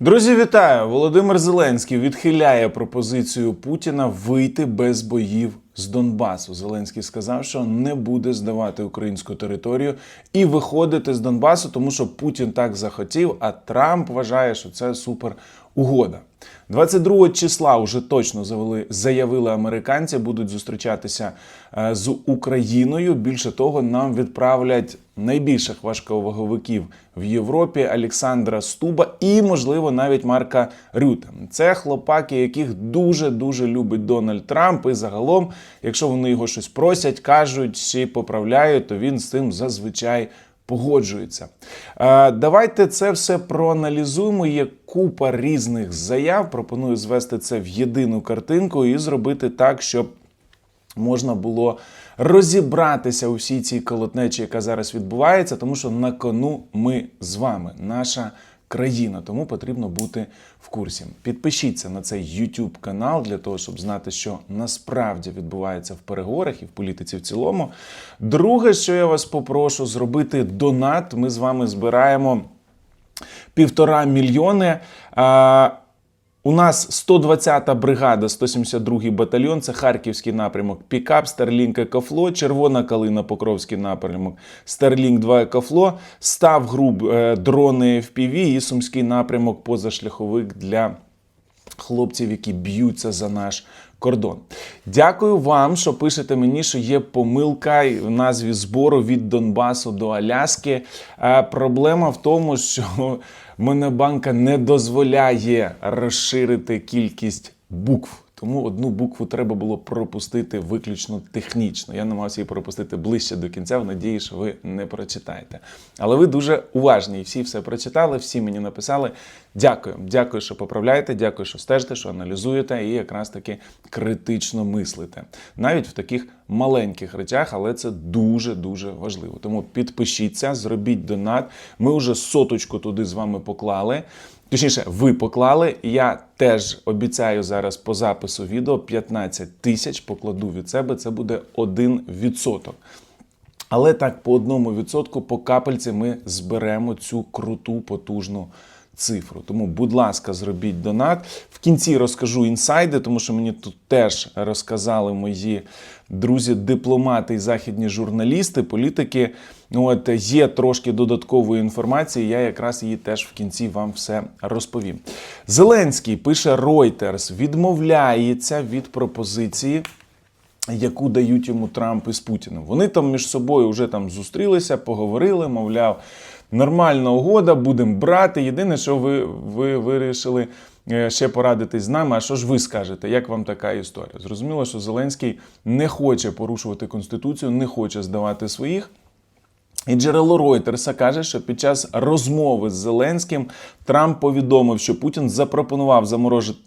Друзі, вітаю! Володимир Зеленський відхиляє пропозицію Путіна вийти без боїв з Донбасу. Зеленський сказав, що не буде здавати українську територію і виходити з Донбасу, тому що Путін так захотів, а Трамп вважає, що це супер угода. 22 числа вже точно завели, заявили американці, будуть зустрічатися е, з Україною. Більше того, нам відправлять найбільших важковаговиків в Європі Олександра Стуба і, можливо, навіть Марка Рюта. Це хлопаки, яких дуже дуже любить Дональд Трамп. І загалом, якщо вони його щось просять, кажуть чи поправляють, то він з цим зазвичай погоджується. Е, Давайте це все проаналізуємо. Є купа різних заяв. Пропоную звести це в єдину картинку і зробити так, щоб можна було розібратися у всій цій колотнечі, яка зараз відбувається, тому що на кону ми з вами, наша країна. Тому потрібно бути в курсі. Підпишіться на цей YouTube канал для того, щоб знати, що насправді відбувається в переговорах і в політиці в цілому. Друге, що я вас попрошу, зробити донат. Ми з вами збираємо півтора мільйони. У нас 120-та бригада, 172-й батальйон, це Харківський напрямок, Пікап, Старлінк Екофло, Червона Калина, Покровський напрямок, Старлінк 2 Екофло, став груп е, дрони FPV і Сумський напрямок позашляховик для хлопців, які б'ються за наш кордон. Дякую вам, що пишете мені, що є помилка в назві збору від Донбасу до Аляски. Е, Проблема в тому, що Монобанка не дозволяє розширити кількість букв. Тому одну букву треба було пропустити виключно технічно. Я намагався її пропустити ближче до кінця, в надії, що ви не прочитаєте. Але ви дуже уважні і всі все прочитали, всі мені написали. Дякую. Дякую, що поправляєте, дякую, що стежите, що аналізуєте і якраз таки критично мислите. Навіть в таких маленьких речах, але це дуже дуже важливо. Тому підпишіться, зробіть донат. Ми вже соточку туди з вами поклали. Точніше, ви поклали. Я теж обіцяю зараз по запису відео 15 тисяч покладу від себе. Це буде 1%. Але так, по одному відсотку, по капельці ми зберемо цю круту, потужну цифру. Тому, будь ласка, зробіть донат. В кінці розкажу інсайди, тому що мені тут теж розказали мої друзі, дипломати і західні журналісти, політики. Ну, от є трошки додаткової інформації. Я якраз її теж в кінці вам все розповім. Зеленський пише Reuters, відмовляється від пропозиції яку дають йому Трамп із Путіним. Вони там між собою вже там зустрілися, поговорили, мовляв, нормальна угода, будемо брати. Єдине, що ви, ви вирішили е, ще порадитись з нами. А що ж ви скажете? Як вам така історія? Зрозуміло, що Зеленський не хоче порушувати конституцію, не хоче здавати своїх. І джерело Ройтерса каже, що під час розмови з Зеленським Трамп повідомив, що Путін запропонував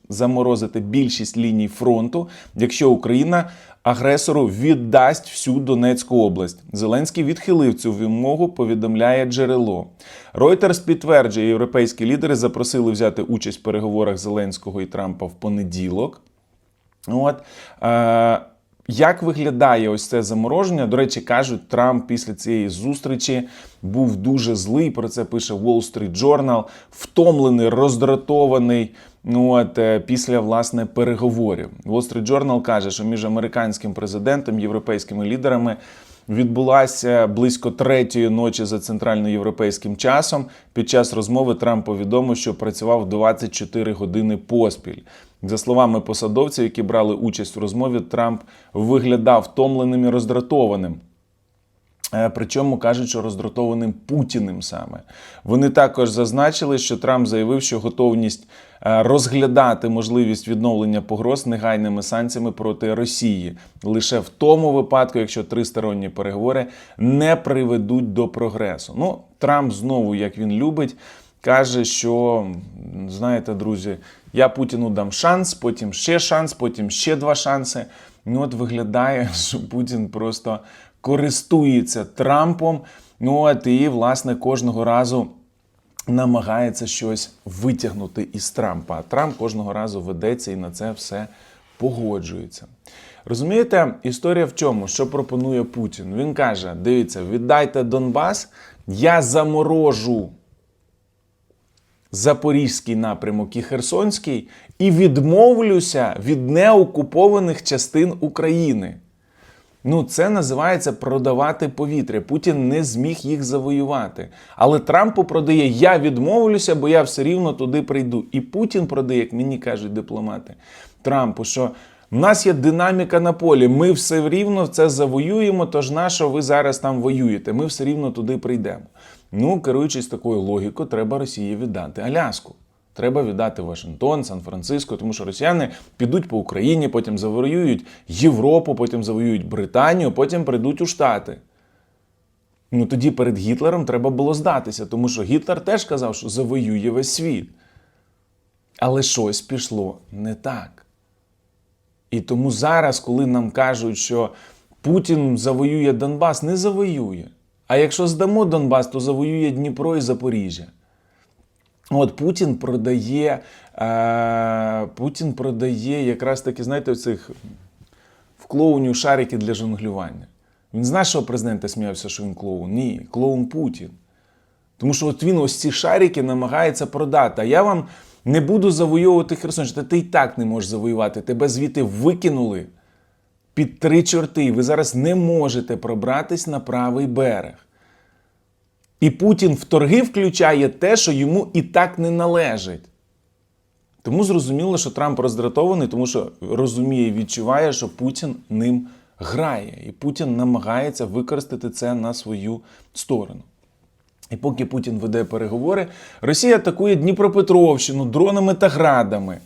заморозити більшість ліній фронту, якщо Україна агресору віддасть всю Донецьку область. Зеленський відхилив цю вимогу, повідомляє джерело. Ройтерс підтверджує, європейські лідери запросили взяти участь в переговорах Зеленського і Трампа в понеділок. От. Як виглядає ось це замороження? До речі, кажуть, Трамп після цієї зустрічі був дуже злий. Про це пише Wall Street Journal, втомлений, роздратований. Ну от е, після власне переговорів. Wall Street Journal каже, що між американським президентом європейськими лідерами відбулася близько третьої ночі за центральноєвропейським часом. Під час розмови Трамп повідомив, що працював 24 години поспіль. За словами посадовців, які брали участь у розмові, Трамп виглядав втомленим і роздратованим. Е, Причому кажуть, що роздратованим Путіним саме. Вони також зазначили, що Трамп заявив, що готовність е, розглядати можливість відновлення погроз негайними санкціями проти Росії лише в тому випадку, якщо тристоронні переговори не приведуть до прогресу. Ну, Трамп знову, як він любить, каже, що знаєте, друзі, я Путіну дам шанс, потім ще шанс, потім ще два шанси. Ну, от виглядає, що Путін просто користується Трампом. Ну от і власне кожного разу намагається щось витягнути із Трампа. А Трамп кожного разу ведеться і на це все погоджується. Розумієте, історія в чому? Що пропонує Путін? Він каже: дивіться, віддайте Донбас, я заморожу Запорізький напрямок і Херсонський і відмовлюся від неокупованих частин України. Ну, це називається продавати повітря. Путін не зміг їх завоювати. Але Трампу продає: я відмовлюся, бо я все рівно туди прийду. І Путін продає, як мені кажуть дипломати, Трампу, що в нас є динаміка на полі. Ми все рівно це завоюємо. Тож на ви зараз там воюєте? Ми все рівно туди прийдемо. Ну, керуючись такою логікою, треба Росії віддати Аляску. Треба віддати Вашингтон, Сан-Франциско, тому що росіяни підуть по Україні, потім завоюють Європу, потім завоюють Британію, потім прийдуть у Штати. Ну тоді перед Гітлером треба було здатися, тому що Гітлер теж казав, що завоює весь світ. Але щось пішло не так. І тому зараз, коли нам кажуть, що Путін завоює Донбас, не завоює. А якщо здамо Донбас, то завоює Дніпро і Запоріжжя. От Путін продає, е, Путін продає якраз таки, знаєте, цих в клоунів шарики для жонглювання. Він з нашого президента сміявся, що він клоун. Ні, клоун Путін. Тому що от він ось ці шарики намагається продати. А я вам не буду завоювати Херсонщину. Ти і так не можеш завоювати. Тебе звідти викинули під три чорти. Ви зараз не можете пробратись на правий берег. І Путін в торги включає те, що йому і так не належить. Тому зрозуміло, що Трамп роздратований, тому що розуміє і відчуває, що Путін ним грає. І Путін намагається використати це на свою сторону. І поки Путін веде переговори, Росія атакує Дніпропетровщину дронами та градами.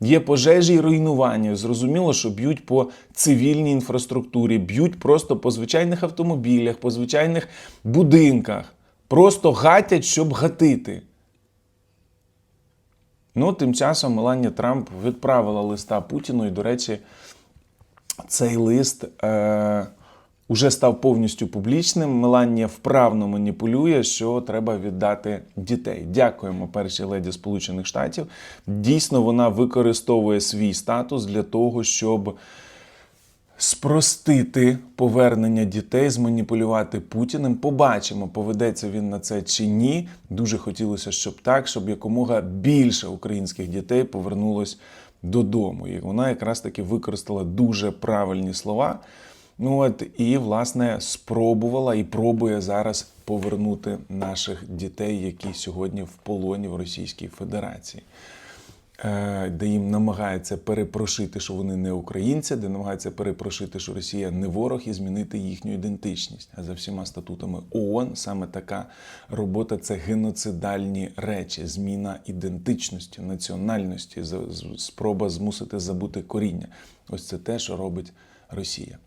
Є пожежі і руйнування. Зрозуміло, що б'ють по цивільній інфраструктурі, б'ють просто по звичайних автомобілях, по звичайних будинках. Просто гатять, щоб гатити. Ну, тим часом Меланія Трамп відправила листа Путіну, і, до речі, цей лист е, уже став повністю публічним. Меланія вправно маніпулює, що треба віддати дітей. Дякуємо першій леді Сполучених Штатів. Дійсно, вона використовує свій статус для того, щоб спростити повернення дітей, зманіпулювати Путіним. Побачимо, поведеться він на це чи ні. Дуже хотілося, щоб так, щоб якомога більше українських дітей повернулось додому. І вона якраз таки використала дуже правильні слова. Ну от і власне спробувала і пробує зараз повернути наших дітей, які сьогодні в полоні в Російській Федерації. Е, Де їм намагається перепрошити, що вони не українці, де намагається перепрошити, що Росія не ворог, і змінити їхню ідентичність. А за всіма статутами ООН саме така робота це геноцидальні речі, зміна ідентичності, національності, спроба змусити забути коріння. Ось це те, що робить Росія.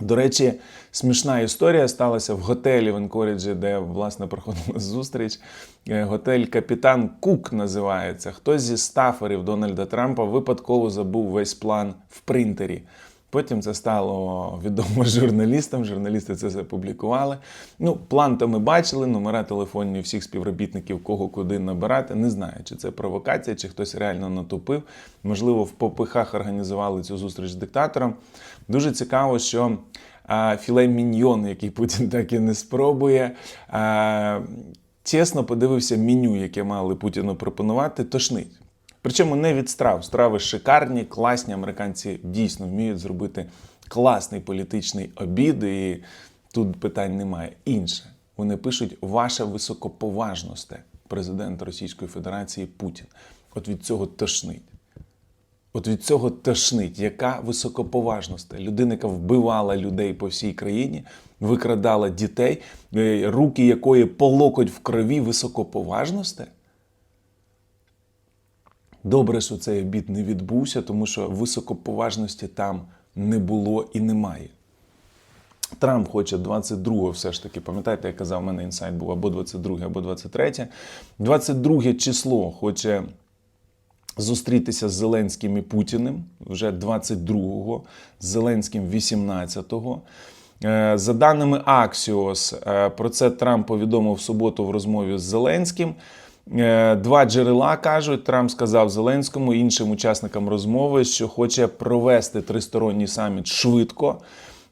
До речі, смішна історія сталася в готелі в Анкоріджі, де власне проходила зустріч. Е, Готель Капітан Кук називається. Хтось зі стаферів Дональда Трампа випадково забув весь план в принтері. Потім це стало відомо журналістам. Журналісти це опублікували. Ну, план то ми бачили, номера телефонні всіх співробітників, кого куди набирати. Не знаю, чи це провокація, чи хтось реально натопив. Можливо, в попихах організували цю зустріч з диктатором. Дуже цікаво, що філе міньйон, який Путін так і не спробує. Чесно подивився меню, яке мали Путіну пропонувати, тошнить. Причому не від страв. Страви шикарні, класні. Американці дійсно вміють зробити класний політичний обід, і тут питань немає. Інше. Вони пишуть ваша високоповажносте, президент Російської Федерації Путін. От від цього тошнить. От від цього тошнить, яка високоповажність. Людина, яка вбивала людей по всій країні, викрадала дітей, е, руки якої по локоть в крові високоповажності. Добре, що цей обід не відбувся, тому що високоповажності там не було і немає. Трамп хоче 22-го все ж таки, пам'ятаєте, я казав, у мене інсайт був або 22 або 23. 22 число хоче зустрітися з Зеленським і Путіним вже 22-го, з Зеленським 18-го. Е, За даними Axios, е, про це Трамп повідомив в суботу в розмові з Зеленським. Е, Два джерела кажуть, Трамп сказав Зеленському іншим учасникам розмови, що хоче провести тристоронній саміт швидко.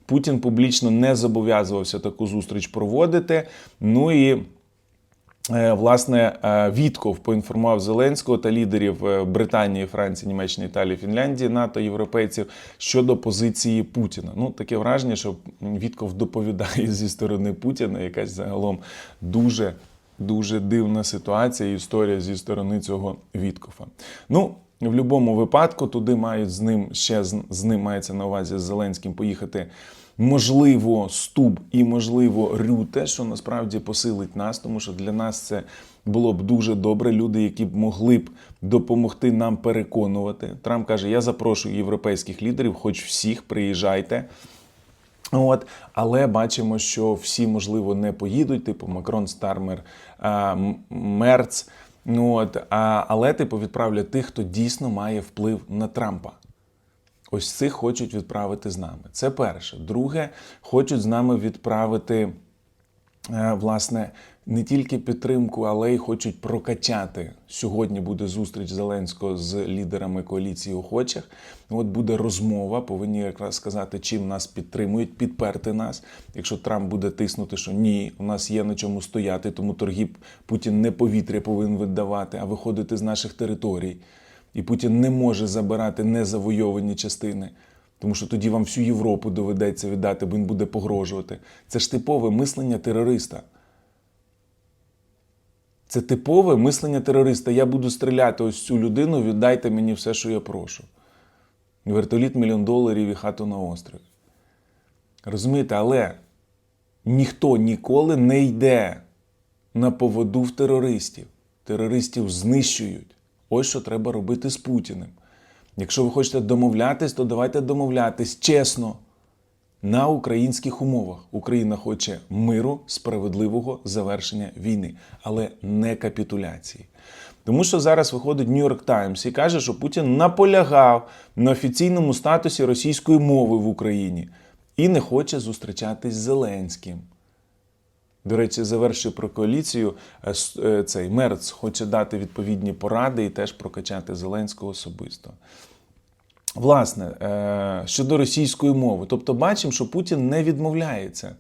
Путін публічно не зобов'язувався таку зустріч проводити. Ну і Е, Власне, е, Вітков поінформував Зеленського та лідерів Британії, Франції, Німеччини, Італії, Фінляндії, НАТО, європейців щодо позиції Путіна. Ну, таке враження, що Вітков доповідає зі сторони Путіна. Якась загалом дуже дуже дивна ситуація і історія зі сторони цього Віткофа. Ну, в будь-якому випадку туди мають з ним ще з, ним мається на увазі з Зеленським поїхати. Можливо, Стуб і можливо Рюте, що насправді посилить нас, тому що для нас це було б дуже добре. Люди, які б могли б допомогти нам переконувати. Трамп каже: Я запрошую європейських лідерів, хоч всіх приїжджайте. От, але бачимо, що всі, можливо, не поїдуть, типу Макрон, Стармер, Мерц. Ну, от, а, але типу відправлять тих, хто дійсно має вплив на Трампа. Ось цих хочуть відправити з нами. Це перше. Друге, хочуть з нами відправити, е, власне, не тільки підтримку, але й хочуть прокачати. Сьогодні буде зустріч Зеленського з лідерами коаліції охочих. От буде розмова, повинні якраз сказати, чим нас підтримують, підперти нас. Якщо Трамп буде тиснути, що ні, у нас є на чому стояти, тому торги Путін не повітря повинен віддавати, а виходити з наших територій. І Путін не може забирати незавойовані частини, тому що тоді вам всю Європу доведеться віддати, бо він буде погрожувати. Це ж типове мислення терориста. Це типове мислення терориста. Я буду стріляти ось цю людину, віддайте мені все, що я прошу. Вертоліт мільйон доларів і хату на острові. Розумієте, але ніхто ніколи не йде на поводу в терористів. Терористів знищують. Ось що треба робити з Путіним. Якщо ви хочете домовлятись, то давайте домовлятись чесно на українських умовах. Україна хоче миру, справедливого завершення війни, але не капітуляції. Тому що зараз виходить Нью-Йорк Таймс і каже, що Путін наполягав на офіційному статусі російської мови в Україні і не хоче зустрічатись з Зеленським. До речі, завершив про коаліцію. е, е, Цей Мерц хоче дати відповідні поради і теж прокачати Зеленського особисто. Власне, е, щодо російської мови, тобто бачимо, що Путін не відмовляється.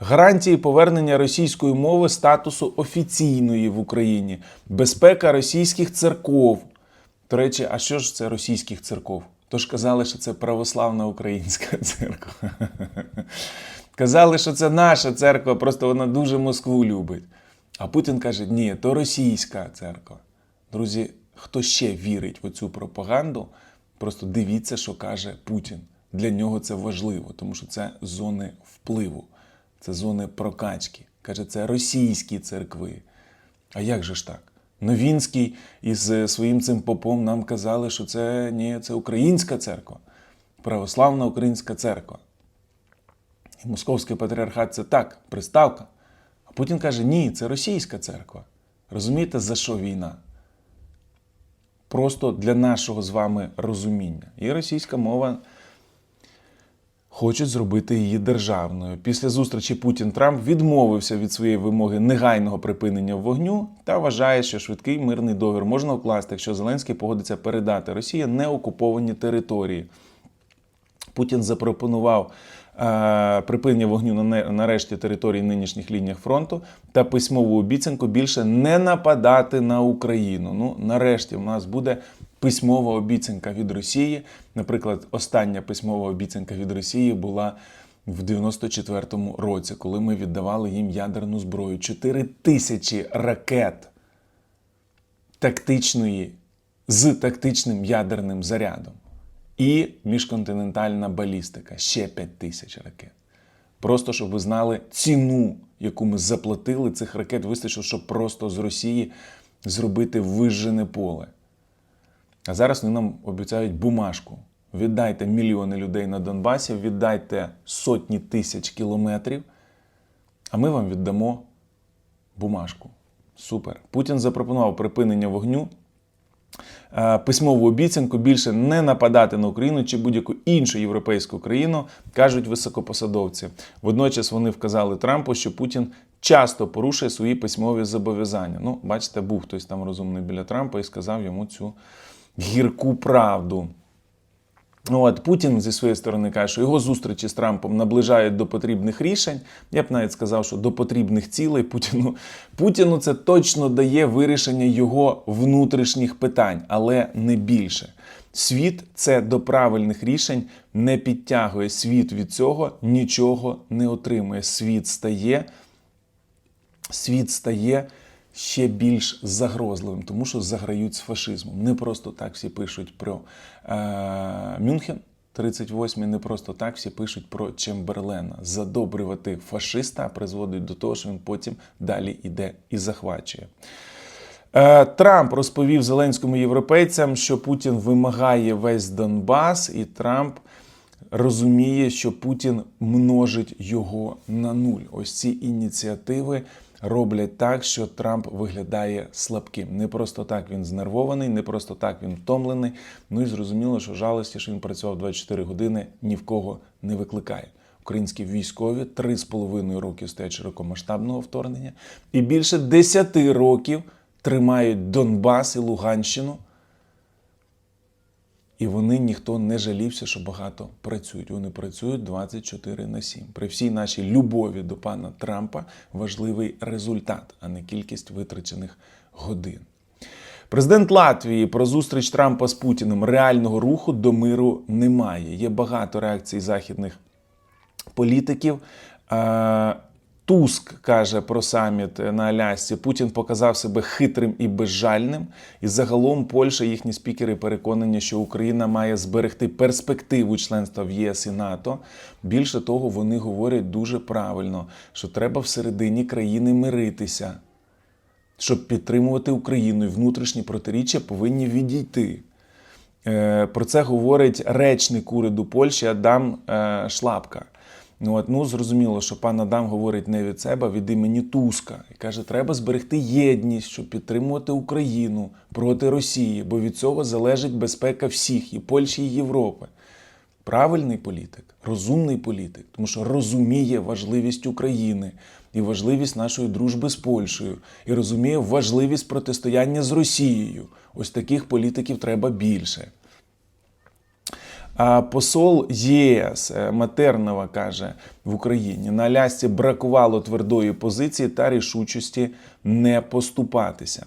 Гарантії повернення російської мови статусу офіційної в Україні, безпека російських церков. До речі, а що ж це російських церков? Тож казали, що це православна українська церква. Казали, що це наша церква, просто вона дуже Москву любить. А Путін каже: ні, то російська церква. Друзі, хто ще вірить в цю пропаганду, просто дивіться, що каже Путін. Для нього це важливо, тому що це зони впливу, це зони прокачки. Каже, це російські церкви. А як же ж так? Новінський із е, своїм цим попом нам казали, що це ні, це українська церква, православна українська церква. І московський патріархат це так, приставка. А Путін каже: ні, це російська церква. Розумієте, за що війна? Просто для нашого з вами розуміння. І російська мова хочуть зробити її державною. Після зустрічі Путін-Трамп відмовився від своєї вимоги негайного припинення вогню та вважає, що швидкий мирний договір можна укласти, якщо Зеленський погодиться передати Росії неокуповані території. Путін запропонував припинення вогню на нарешті території нинішніх лініях фронту та письмову обіцянку більше не нападати на Україну. Ну, нарешті, в нас буде письмова обіцянка від Росії. Наприклад, остання письмова обіцянка від Росії була в 94-му році, коли ми віддавали їм ядерну зброю. 4 тисячі ракет тактичної з тактичним ядерним зарядом. І міжконтинентальна балістика ще 5 тисяч ракет. Просто щоб ви знали ціну, яку ми заплатили цих ракет, вистачило, щоб просто з Росії зробити вижжене поле. А зараз вони нам обіцяють бумажку. Віддайте мільйони людей на Донбасі, віддайте сотні тисяч кілометрів, а ми вам віддамо бумажку. Супер. Путін запропонував припинення вогню, письмову обіцянку більше не нападати на Україну чи будь-яку іншу європейську країну, кажуть високопосадовці. Водночас вони вказали Трампу, що Путін часто порушує свої письмові зобов'язання. Ну, бачите, був хтось там розумний біля Трампа і сказав йому цю гірку правду. От Путін зі своєї сторони каже, що його зустрічі з Трампом наближають до потрібних рішень. Я б навіть сказав, що до потрібних цілей Путіну. Путіну це точно дає вирішення його внутрішніх питань, але не більше. Світ це до правильних рішень не підтягує. Світ від цього нічого не отримує. Світ стає, світ стає ще більш загрозливим, тому що заграють з фашизмом. Не просто так всі пишуть про е, Мюнхен. 38 не просто так всі пишуть про Чемберлена. Задобрювати фашиста призводить до того, що він потім далі йде і захвачує. Е, Трамп розповів зеленському європейцям, що Путін вимагає весь Донбас, і Трамп розуміє, що Путін множить його на нуль. Ось ці ініціативи роблять так, що Трамп виглядає слабким. Не просто так він знервований, не просто так він втомлений. Ну і зрозуміло, що жалості, що він працював 24 години, ні в кого не викликає. Українські військові три з половиною роки стоять широкомасштабного вторгнення, і більше 10 років тримають Донбас і Луганщину. І вони ніхто не жалівся, що багато працюють. Вони працюють 24 на 7. При всій нашій любові до пана Трампа важливий результат, а не кількість витрачених годин. Президент Латвії про зустріч Трампа з Путіним реального руху до миру немає. Є багато реакцій західних політиків. Е, Туск каже про саміт на Алясці. Путін показав себе хитрим і безжальним. І загалом Польща, їхні спікери переконані, що Україна має зберегти перспективу членства в ЄС і НАТО. Більше того, вони говорять дуже правильно, що треба всередині країни миритися, щоб підтримувати Україну. І внутрішні протиріччя повинні відійти. Е, Про це говорить речник уряду Польщі Адам е, Шлапка. Ну, от, ну зрозуміло, що пан Адам говорить не від себе, а від імені Туска. І каже, треба зберегти єдність, щоб підтримувати Україну проти Росії, бо від цього залежить безпека всіх і Польщі, і Європи. Правильний політик, розумний політик, тому що розуміє важливість України і важливість нашої дружби з Польщею, і розуміє важливість протистояння з Росією. Ось таких політиків треба більше. А посол ЄС е, Матернова каже в Україні на Алясці бракувало твердої позиції та рішучості не поступатися.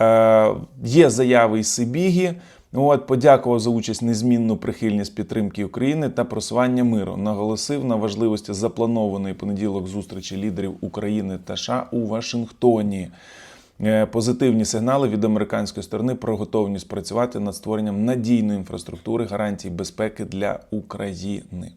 Е, Є заяви із Сибігі. От подякував за участь незмінну прихильність підтримки України та просування миру. Наголосив на важливості запланованої понеділок зустрічі лідерів України та США у Вашингтоні. Е, Позитивні сигнали від американської сторони про готовність працювати над створенням надійної інфраструктури гарантій безпеки для України.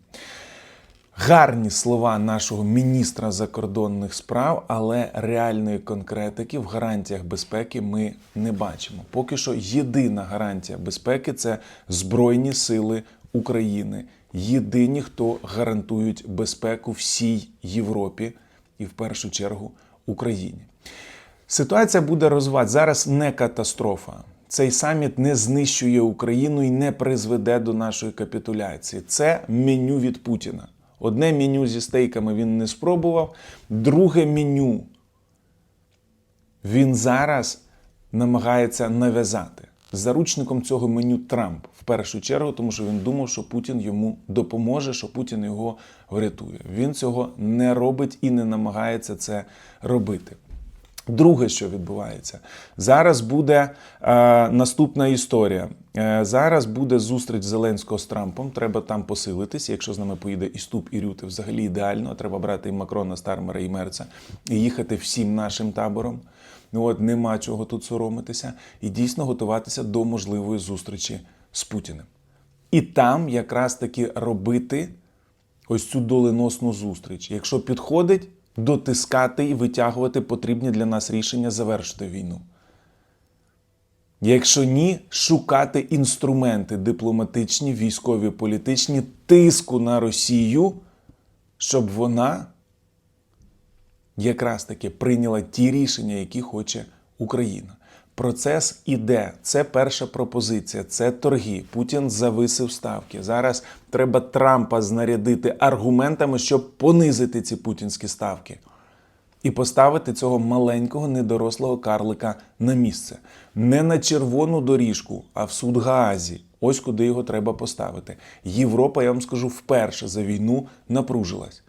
Гарні слова нашого міністра закордонних справ, але реальної конкретики в гарантіях безпеки ми не бачимо. Поки що єдина гарантія безпеки це Збройні Сили України. Єдині, хто гарантують безпеку всій Європі і в першу чергу Україні. Ситуація буде розвивати зараз не катастрофа. Цей саміт не знищує Україну і не призведе до нашої капітуляції. Це меню від Путіна. Одне меню зі стейками він не спробував, друге меню він зараз намагається нав'язати. Заручником цього меню Трамп в першу чергу, тому що він думав, що Путін йому допоможе, що Путін його врятує. Він цього не робить і не намагається це робити. Друге, що відбувається, зараз буде е, наступна історія. Е, зараз буде зустріч Зеленського з Трампом. Треба там посилитися. Якщо з нами поїде і Ступ, і Рюти, взагалі ідеально. Треба брати і Макрона, Стармера, і Мерца і їхати всім нашим табором. Ну от нема чого тут соромитися, і дійсно готуватися до можливої зустрічі з Путіним. І там якраз таки робити ось цю доленосну зустріч. Якщо підходить, дотискати і витягувати потрібні для нас рішення завершити війну. Якщо ні, шукати інструменти дипломатичні, військові, політичні тиску на Росію, щоб вона якраз таки прийняла ті рішення, які хоче Україна. Процес іде. Це перша пропозиція, це торги. Путін зависив ставки. Зараз треба Трампа знарядити аргументами, щоб понизити ці путінські ставки. І поставити цього маленького недорослого карлика на місце. Не на червону доріжку, а в суд Гаазі. Ось куди його треба поставити. Європа, я вам скажу, вперше за війну напружилась.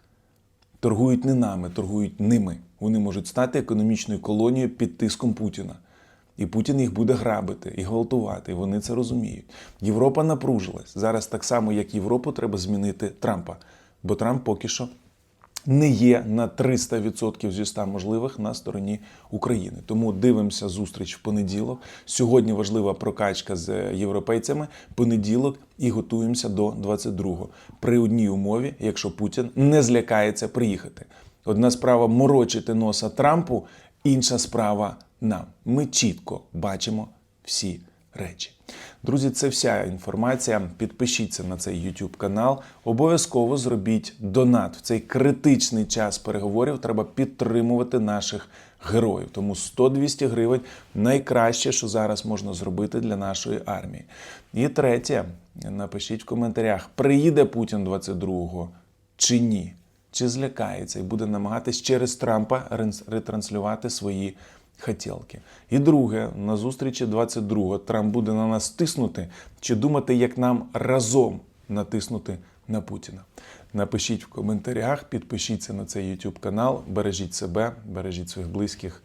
Торгують не нами, торгують ними. Вони можуть стати економічною колонією під тиском Путіна. І Путін їх буде грабити і гвалтувати. І вони це розуміють. Європа напружилась. Зараз так само, як Європу, треба змінити Трампа. Бо Трамп поки що не є на 300% зі 100 можливих на стороні України. Тому дивимося зустріч в понеділок. Сьогодні важлива прокачка з європейцями. Понеділок і готуємося до 22-го. При одній умові, якщо Путін не злякається приїхати. Одна справа морочити носа Трампу, інша справа нам. Ми чітко бачимо всі речі. Друзі, це вся інформація. Підпишіться на цей YouTube канал. Обов'язково зробіть донат. В цей критичний час переговорів треба підтримувати наших героїв. Тому 100-200 гривень найкраще, що зараз можна зробити для нашої армії. І третє, напишіть в коментарях: приїде Путін 22-го чи ні? Чи злякається і буде намагатись через Трампа ретранслювати свої хотілки. І друге, на зустрічі 22-го Трамп буде на нас тиснути чи думати, як нам разом натиснути на Путіна. Напишіть в коментарях, підпишіться на цей YouTube канал, бережіть себе, бережіть своїх близьких.